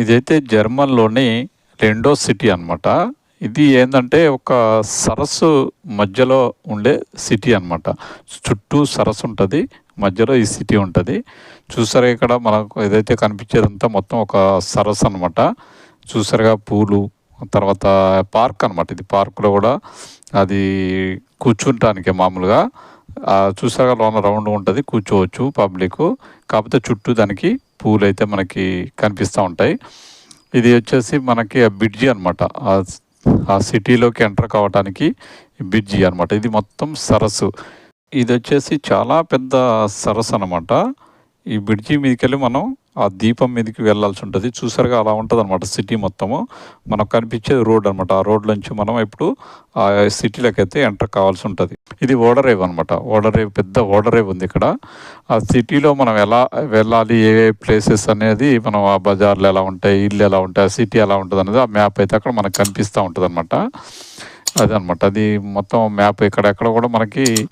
ఇదైతే జర్మన్లోని రెండో సిటీ అన్నమాట. ఇది ఏంటంటే ఒక సరస్సు మధ్యలో ఉండే సిటీ అన్నమాట. చుట్టూ సరస్సు ఉంటుంది మధ్యలో ఈ సిటీ ఉంటుంది. చూసారా ఇక్కడ మనకు ఏదైతే కనిపించేదంతా మొత్తం ఒక సరస్సు అనమాట చూసారుగా పూలు తర్వాత పార్క్ అనమాట ఇది పార్కులో కూడా అది కూర్చుంటానికి మామూలుగా. చూసారుగా లోన రౌండ్ ఉంటుంది కూర్చోవచ్చు పబ్లిక్ కాకపోతే చుట్టూ దానికి పూలు అయితే మనకి కనిపిస్తూ ఉంటాయి. ఇది వచ్చేసి మనకి ఆ బ్రిడ్జి అనమాట ఆ సిటీలోకి ఎంటర్ కావడానికి బ్రిడ్జి అనమాట ఇది మొత్తం సరస్సు. ఇది వచ్చేసి చాలా పెద్ద సరస్సు అనమాట ఈ బ్రిడ్జి మీదకెళ్ళి మనం ఆ దీపం మీదకి వెళ్ళాల్సి ఉంటుంది. చూసారుగా అలా ఉంటుంది అనమాట సిటీ మొత్తము. మనకు కనిపించేది రోడ్ అనమాట ఆ రోడ్ నుంచి మనం ఇప్పుడు ఆ సిటీలోకి అయితే ఎంటర్ కావాల్సి ఉంటుంది. ఇది ఓడరేవ్ అనమాట ఓడరేవ్ పెద్ద ఓడరేవ్ ఉంది ఇక్కడ. ఆ సిటీలో మనం ఎలా వెళ్ళాలి ఏ ఏ ప్లేసెస్ అనేది మనం ఆ బజార్లు ఎలా ఉంటాయి ఇల్లు ఎలా ఉంటాయి ఆ సిటీ ఎలా ఉంటుంది అనేది ఆ మ్యాప్ అయితే అక్కడ మనకు కనిపిస్తూ ఉంటుంది అనమాట అదనమాట. అది మొత్తం మ్యాప్ ఎక్కడెక్కడ కూడా మనకి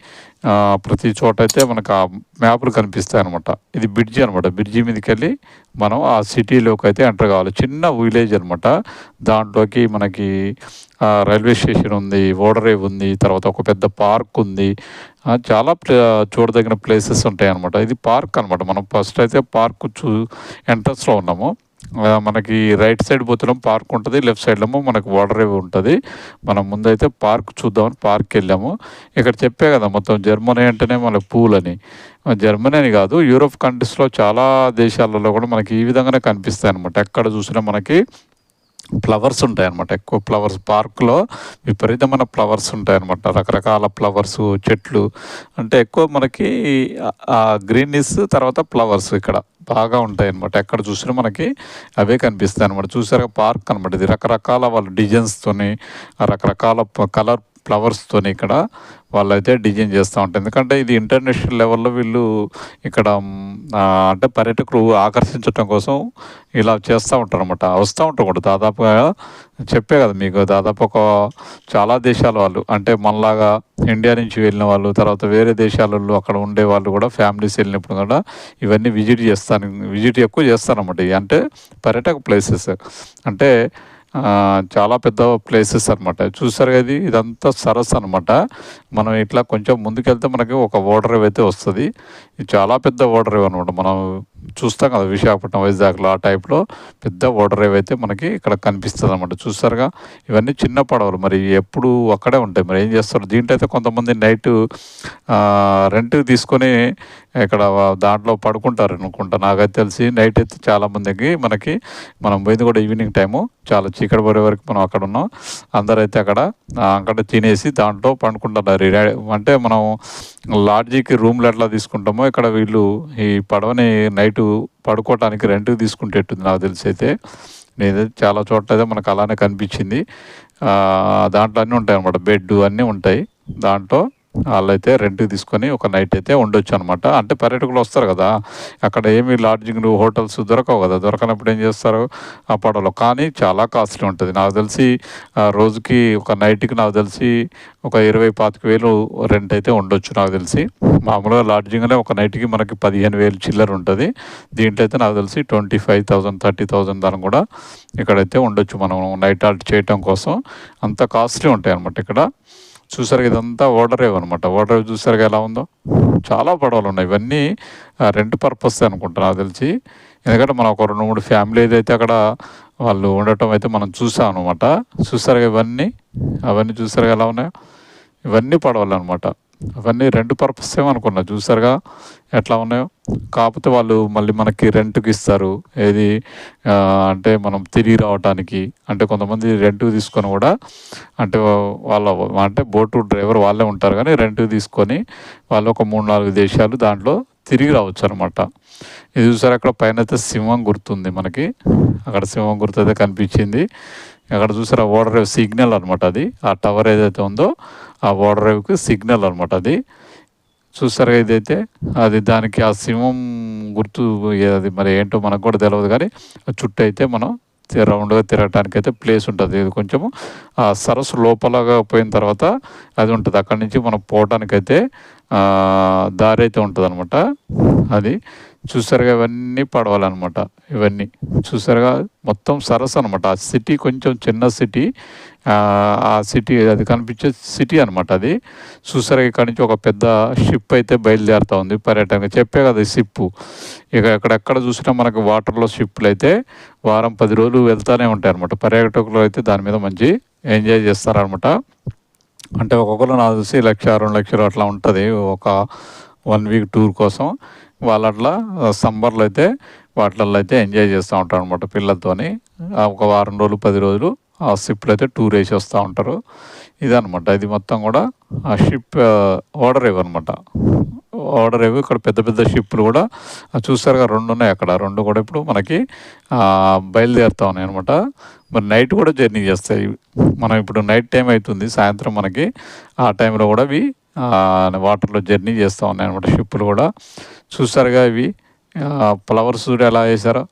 ప్రతి చోట అయితే మనకు ఆ మ్యాప్లు కనిపిస్తాయి అనమాట ఇది బ్రిడ్జి అనమాట బ్రిడ్జి మీదకి వెళ్ళి మనం ఆ సిటీలోకి అయితే ఎంటర్ కావాలి. చిన్న విలేజ్ అనమాట దాంట్లోకి మనకి రైల్వే స్టేషన్ ఉంది ఓడరేవ్ ఉంది తర్వాత ఒక పెద్ద పార్క్ ఉంది. చాలా ప్లే- చూడదగిన ప్లేసెస్ ఉంటాయి అనమాట ఇది పార్క్ అనమాట మనం ఫస్ట్ అయితే పార్క్ చూ ఎంట్రన్స్లో ఉన్నాము. మనకి రైట్ సైడ్ పోతున్నాం పార్క్ ఉంటుంది లెఫ్ట్ సైడ్లో మనకు వాటర్ రేవ్ ఉంటుంది. మనం ముందైతే పార్క్ చూద్దామని పార్క్ వెళ్ళాము. ఇక్కడ చెప్పే కదా మొత్తం జర్మనీ అంటేనే మనకి పూలని జర్మనీ అని కాదు యూరోప్ కంట్రీస్లో చాలా దేశాలలో కూడా మనకి ఈ విధంగానే కనిపిస్తాయి అనమాట ఎక్కడ చూసినా మనకి ఫ్లవర్స్ ఉంటాయన్నమాట. ఎక్కువ ఫ్లవర్స్ పార్క్లో విపరీతమైన ఫ్లవర్స్ ఉంటాయన్నమాట. రకరకాల ఫ్లవర్స్ చెట్లు. అంటే ఎక్కువ మనకి ఆ గ్రీనిస్ తర్వాత ఫ్లవర్స్ ఇక్కడ బాగా ఉంటాయి అనమాట ఎక్కడ చూసినా మనకి అవే కనిపిస్తాయి అనమాట చూసారా పార్క్ అనమాట ఇది. రకరకాల వాళ్ళ డిజైన్స్తోని రకరకాల కలర్ ఫ్లవర్స్తోని ఇక్కడ వాళ్ళైతే డిజైన్ చేస్తూ ఉంటారు. ఎందుకంటే ఇది ఇంటర్నేషనల్ లెవెల్లో వీళ్ళు ఇక్కడ అంటే పర్యాటకులు ఆకర్షించడం కోసం ఇలా చేస్తూ ఉంటారు అనమాట వస్తూ ఉంటారు కూడా దాదాపుగా చెప్పే కదా మీకు దాదాపు ఒక చాలా దేశాల వాళ్ళు అంటే మనలాగా ఇండియా నుంచి వెళ్ళిన వాళ్ళు తర్వాత వేరే దేశాలలో అక్కడ ఉండే వాళ్ళు కూడా ఫ్యామిలీస్ వెళ్ళినప్పుడు కూడా ఇవన్నీ విజిట్ చేస్తాను విజిట్ ఎక్కువ చేస్తారన్నమాట. ఇవి అంటే పర్యాటక ప్లేసెస్ అంటే చాలా పెద్ద ప్లేసెస్ అనమాట చూసారు కదా ఇదంతా సరస్సు అనమాట మనం ఇట్లా కొంచెం ముందుకెళ్తే మనకి ఒక ఓడరేవ్ అయితే వస్తుంది. ఇది చాలా పెద్ద ఓడరేవ్ అనమాట మనం చూస్తాం కదా విశాఖపట్నం వైజాగ్లో ఆ టైప్లో పెద్ద ఓటర్ రేవ్ అయితే మనకి ఇక్కడ కనిపిస్తుంది అనమాట చూస్తారుగా? ఇవన్నీ చిన్న పడవలు. మరి ఎప్పుడు అక్కడే ఉంటాయి. మరి ఏం చేస్తారు? దీంట్లో అయితే కొంతమంది నైట్ రెంట్ తీసుకొని ఇక్కడ దాంట్లో పడుకుంటారు అనుకుంటా. నాకైతే తెలిసి నైట్ అయితే చాలామందికి మనకి మనం పోయింది కూడా ఈవినింగ్ టైము చాలా చీకటి పడే వరకు మనం అక్కడ ఉన్నాం. అందరైతే అక్కడ అక్కడ తినేసి దాంట్లో పండుకుంటున్నారు. అంటే మనం లాడ్జీకి రూమ్లు ఎట్లా తీసుకుంటామో ఇక్కడ వీళ్ళు ఈ పడవని నైట్ పడుకోవటానికి రెంట్కి తీసుకుంటేట్టుంది నాకు తెలిసి అయితే. నేనైతే చాలా చోట్ల అయితే మనకు అలానే కనిపించింది. దాంట్లో అన్నీ ఉంటాయి అనమాట బెడ్ అన్నీ ఉంటాయి. దాంట్లో వాళ్ళైతే రెంట్కి తీసుకొని ఒక నైట్ అయితే ఉండొచ్చు అనమాట అంటే పర్యాటకులు వస్తారు కదా అక్కడ ఏమి లాడ్జింగ్లు హోటల్స్ దొరకవు కదా. దొరకనప్పుడు ఏం చేస్తారు? ఆ పడవలో. కానీ చాలా కాస్ట్లీ ఉంటుంది. నాకు తెలిసి ఆ, రోజుకి ఒక నైట్కి నాకు తెలిసి ఒక ఇరవై పాతిక వేలు రెంట్ అయితే ఉండొచ్చు నాకు తెలిసి. మామూలుగా లాడ్జింగ్లో ఒక నైట్కి మనకి పదిహేను వేలు చిల్లర ఉంటుంది. దీంట్లో అయితే నాకు తెలిసి twenty five thousand thirty thousand దాని కూడా ఇక్కడైతే ఉండొచ్చు మనం నైట్ ఆల్ట్ చేయటం కోసం. అంత కాస్ట్లీ ఉంటాయి అనమాట ఇక్కడ. చూసారు ఇదంతా ఓడరే అనమాట ఓడరేవ్ చూసారు ఎలా ఉందో? చాలా పడవలు ఉన్నాయి. ఇవన్నీ రెంట్ పర్పస్ అనుకుంటా నాకు తెలిసి. ఎందుకంటే మనం ఒక రెండు మూడు ఫ్యామిలీ అయితే అక్కడ వాళ్ళు ఉండటం అయితే మనం చూసాం అనమాట చూసారుగా ఇవన్నీ? అవన్నీ చూసారుగా ఎలా ఉన్నాయో? ఇవన్నీ పడవలు అనమాట అవన్నీ రెండు పర్పస్ ఏమనుకున్నా చూసారుగా ఎట్లా ఉన్నాయో. కాకపోతే వాళ్ళు మళ్ళీ మనకి రెంట్కి ఇస్తారు. ఏది అంటే మనం తిరిగి రావటానికి. అంటే కొంతమంది రెంట్కి తీసుకొని కూడా అంటే వాళ్ళ అంటే బోటు డ్రైవర్ వాళ్ళే ఉంటారు కానీ రెంట్కి తీసుకొని వాళ్ళు ఒక మూడు నాలుగు దేశాలు దాంట్లో తిరిగి రావచ్చు అనమాట ఇది చూసారు? అక్కడ పైన అయితే సింహం గుర్తుంది మనకి. అక్కడ సింహం గుర్తు అయితే కనిపించింది. అక్కడ చూసారా ఓడర్ రేవ్ సిగ్నల్ అనమాట అది. ఆ టవర్ ఏదైతే ఉందో ఆ ఓడర్ రేవ్కి సిగ్నల్ అనమాట అది. చూసారా ఇదైతే? అది దానికి ఆ సింహం గుర్తు అది మరి ఏంటో మనకు కూడా తెలియదు కానీ ఆ చుట్టూ అయితే మనం రౌండ్గా తిరగటానికి అయితే ప్లేస్ ఉంటుంది. ఇది కొంచెము ఆ సరస్సు లోపలగా పోయిన తర్వాత అది ఉంటుంది. అక్కడి నుంచి మనం పోవటానికైతే దారి అయితే ఉంటుంది అనమాట అది. చూసారుగా ఇవన్నీ పడవాలన్నమాట. ఇవన్నీ చూసారుగా మొత్తం సరస్సు అనమాట ఆ సిటీ కొంచెం చిన్న సిటీ ఆ సిటీ అది కనిపించే సిటీ అనమాట అది. చూసారుగా ఇక్కడ నుంచి ఒక పెద్ద షిప్ అయితే బయలుదేరుతూ ఉంది పర్యటన చెప్పే కదా షిప్. ఇక ఎక్కడెక్కడ చూసినా మనకు వాటర్లో షిప్లు అయితే వారం పది రోజులు వెళ్తూనే ఉంటాయి అనమాట పర్యాటకులు అయితే దాని మీద మంచి ఎంజాయ్ చేస్తారనమాట అంటే ఒక్కొక్కరు నాకు చూసి లక్ష రెండు లక్షలు అట్లా ఉంటుంది. ఒక వన్ వీక్ టూర్ కోసం. వాళ్ళు అట్లా సమ్మర్లో అయితే వాటిల్లో అయితే ఎంజాయ్ చేస్తూ ఉంటారు అనమాట పిల్లలతోని ఒక వారం రోజులు పది రోజులు ఆ షిప్లో అయితే టూర్ వేసి వస్తూ ఉంటారు. ఇదనమాట ఇది మొత్తం కూడా ఆ షిప్ ఓడర్ అనమాట ఓడర్ ఇక్కడ పెద్ద పెద్ద షిప్లు కూడా చూసారుగా రెండు ఉన్నాయి అక్కడ. రెండు కూడా ఇప్పుడు మనకి బయలుదేరుతా ఉన్నాయి అనమాట మరి నైట్ కూడా జర్నీ చేస్తాయి. మనం ఇప్పుడు నైట్ టైం అవుతుంది. సాయంత్రం మనకి ఆ టైంలో కూడా అవి వాటర్లో జర్నీ చేస్తూ ఉన్నాయి అనమాట షిప్పులు కూడా. చూస్తారుగా ఇవి. ఫ్లవర్స్ ఎలా వేసారో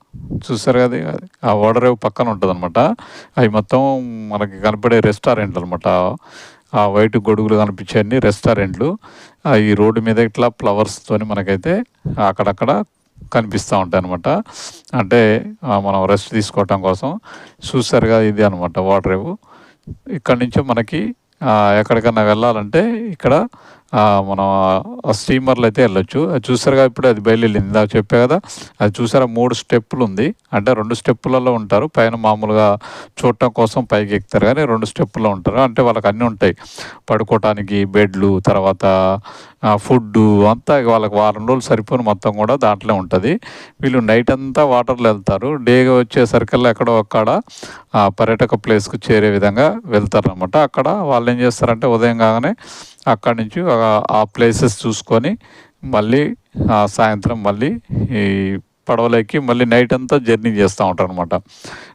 చూసారు కదా ఆ ఓడరేవు పక్కన ఉంటుంది అనమాట అవి మొత్తం మనకి కనపడే రెస్టారెంట్లు అనమాట ఆ వైట్ గొడుగులు కనిపించే అన్ని రెస్టారెంట్లు ఈ రోడ్డు మీద ఇట్లా ఫ్లవర్స్తో మనకైతే అక్కడక్కడ కనిపిస్తూ ఉంటాయి అనమాట అంటే మనం రెస్ట్ తీసుకోవటం కోసం చూసారుగా ఇది అనమాట వాటర్ ఇక్కడ నుంచి మనకి ఎక్కడికన్నా వెళ్ళాలంటే ఇక్కడ మనం స్టీమర్లు అయితే వెళ్ళొచ్చు. అది చూసారుగా ఇప్పుడు అది బయలుదేరింది. ఇందాక చెప్పే కదా అది చూసారా? మూడు స్టెప్పులు ఉంది. అంటే రెండు స్టెప్పులలో ఉంటారు. పైన మామూలుగా చూడటం కోసం పైకి ఎక్కుతారు కానీ రెండు స్టెప్పుల్లో ఉంటారు. అంటే వాళ్ళకి అన్నీ ఉంటాయి. పడుకోవటానికి బెడ్లు తర్వాత ఫుడ్ అంతా వాళ్ళకి వారం రోజులు సరిపోయిన మొత్తం కూడా దాంట్లో ఉంటుంది. వీళ్ళు నైట్ అంతా వాటర్లో వెళ్తారు. డేగా వచ్చేసరికల్లా ఎక్కడో అక్కడ పర్యాటక ప్లేస్కి చేరే విధంగా వెళ్తారు అనమాట అక్కడ వాళ్ళు ఏం చేస్తారంటే ఉదయం కాగానే అక్కడి నుంచి ఆ ప్లేసెస్ చూసుకొని మళ్ళీ సాయంత్రం మళ్ళీ ఈ పడవలెక్కి మళ్ళీ నైట్ అంతా జర్నీ చేస్తూ ఉంటారు అనమాట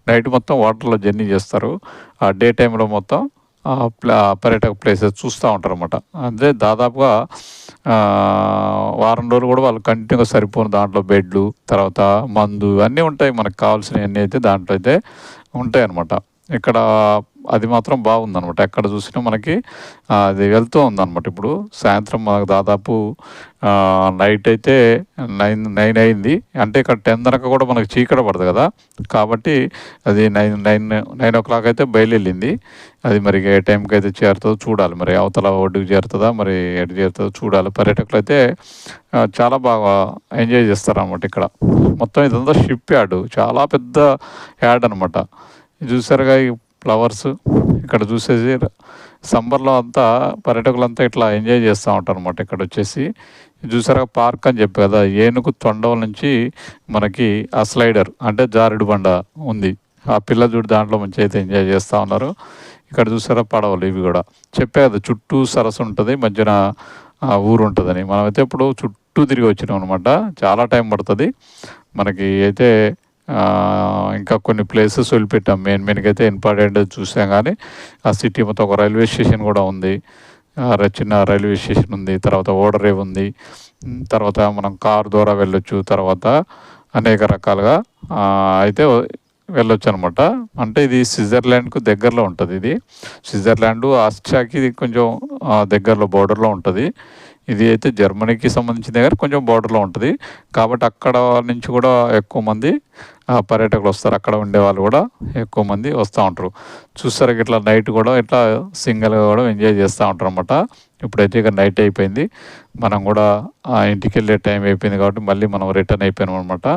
నైట్ మొత్తం వాటర్లో జర్నీ చేస్తారు. ఆ డే టైంలో మొత్తం పర్యాటక ప్లేసెస్ చూస్తూ ఉంటారు అనమాట అంటే దాదాపుగా వారం రోజులు కూడా వాళ్ళు కంటిన్యూగా సరిపోను దాంట్లో బెడ్లు తర్వాత మందు అన్నీ ఉంటాయి మనకు కావాల్సినవన్నీ అయితే దాంట్లో అయితే ఉంటాయి అనమాట ఇక్కడ అది మాత్రం బాగుందనమాట ఎక్కడ చూసినా మనకి అది వెళ్తూ ఉందనమాట ఇప్పుడు సాయంత్రం మనకు దాదాపు నైట్ అయితే నైన్ నైన్ అయింది. అంటే ఇక్కడ టెన్ దాకా కూడా మనకి చీకట పడదు కదా. కాబట్టి అది nine nine nine o'clock అయితే బయలుదేరింది. అది మరి ఏ టైంకి అయితే చేరుతుందో చూడాలి. మరి అవతల ఒడ్డుకు చేరుతుందా మరి ఎటు చేరుతుందో చూడాలి. పర్యాటకులు అయితే చాలా బాగా ఎంజాయ్ చేస్తారనమాట ఇక్కడ. మొత్తం ఇదంతా షిప్ యార్డ్. చాలా పెద్ద యాడ్ అనమాట చూసారుగా ఫ్లవర్స్? ఇక్కడ చూసేసి సమ్మర్లో అంతా పర్యాటకులంతా ఇట్లా ఎంజాయ్ చేస్తూ ఉంటారు అనమాట ఇక్కడ వచ్చేసి చూసారా పార్క్ అని చెప్పి కదా ఏనుగు తొండవ నుంచి మనకి ఆ స్లైడర్ అంటే జారుడు బండ ఉంది. ఆ పిల్ల చూడు దాంట్లో మంచి అయితే ఎంజాయ్ చేస్తూ ఉన్నారు. ఇక్కడ చూసారా పడవలు ఇవి కూడా. చెప్పే కదా చుట్టూ సరస్సు ఉంటుంది మధ్యన ఊరు ఉంటుందని. మనమైతే ఇప్పుడు చుట్టూ తిరిగి వచ్చినాం అనమాట చాలా టైం పడుతుంది. మనకి అయితే ఇంకా కొన్ని ప్లేసెస్ వదిలిపెట్టాం. మెయిన్ మెయిన్గా అయితే ఇంపార్టెంట్ చూసాం కానీ ఆ సిటీ మొత్తం ఒక రైల్వే స్టేషన్ కూడా ఉంది. చిన్న రైల్వే స్టేషన్ ఉంది తర్వాత ఓడరేవ్ ఉంది. తర్వాత మనం కార్ ద్వారా వెళ్ళొచ్చు తర్వాత అనేక రకాలుగా అయితే వెళ్ళొచ్చు అనమాట అంటే ఇది స్విట్జర్లాండ్కు దగ్గరలో ఉంటుంది ఇది. స్విట్జర్లాండ్ ఆస్ట్రియాకి ఇది కొంచెం దగ్గరలో బోర్డర్లో ఉంటుంది. ఇది అయితే జర్మనీకి సంబంధించిన దగ్గర కొంచెం బోర్డర్లో ఉంటుంది. కాబట్టి అక్కడ నుంచి కూడా ఎక్కువ మంది పర్యాటకులు వస్తారు. అక్కడ ఉండే వాళ్ళు కూడా ఎక్కువ మంది వస్తూ ఉంటారు. చూస్తారు ఇట్లా నైట్ కూడా ఇట్లా సింగిల్గా కూడా ఎంజాయ్ చేస్తూ ఉంటారు అనమాట ఇప్పుడైతే ఇక నైట్ అయిపోయింది. మనం కూడా ఇంటికి వెళ్ళే టైం అయిపోయింది కాబట్టి మళ్ళీ మనం రిటర్న్ అయిపోయాం అనమాట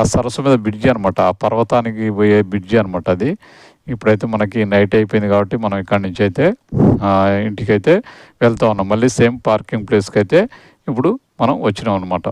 ఆ సరస్సు మీద బ్రిడ్జి అనమాట ఆ పర్వతానికి పోయే బ్రిడ్జి అనమాట అది. ఇప్పుడైతే మనకి నైట్ అయిపోయింది కాబట్టి మనం ఇక్కడి నుంచి అయితే ఇంటికైతే వెళ్తా ఉన్నాం. మళ్ళీ సేమ్ పార్కింగ్ ప్లేస్కి అయితే ఇప్పుడు మనం వచ్చినాం అనమాట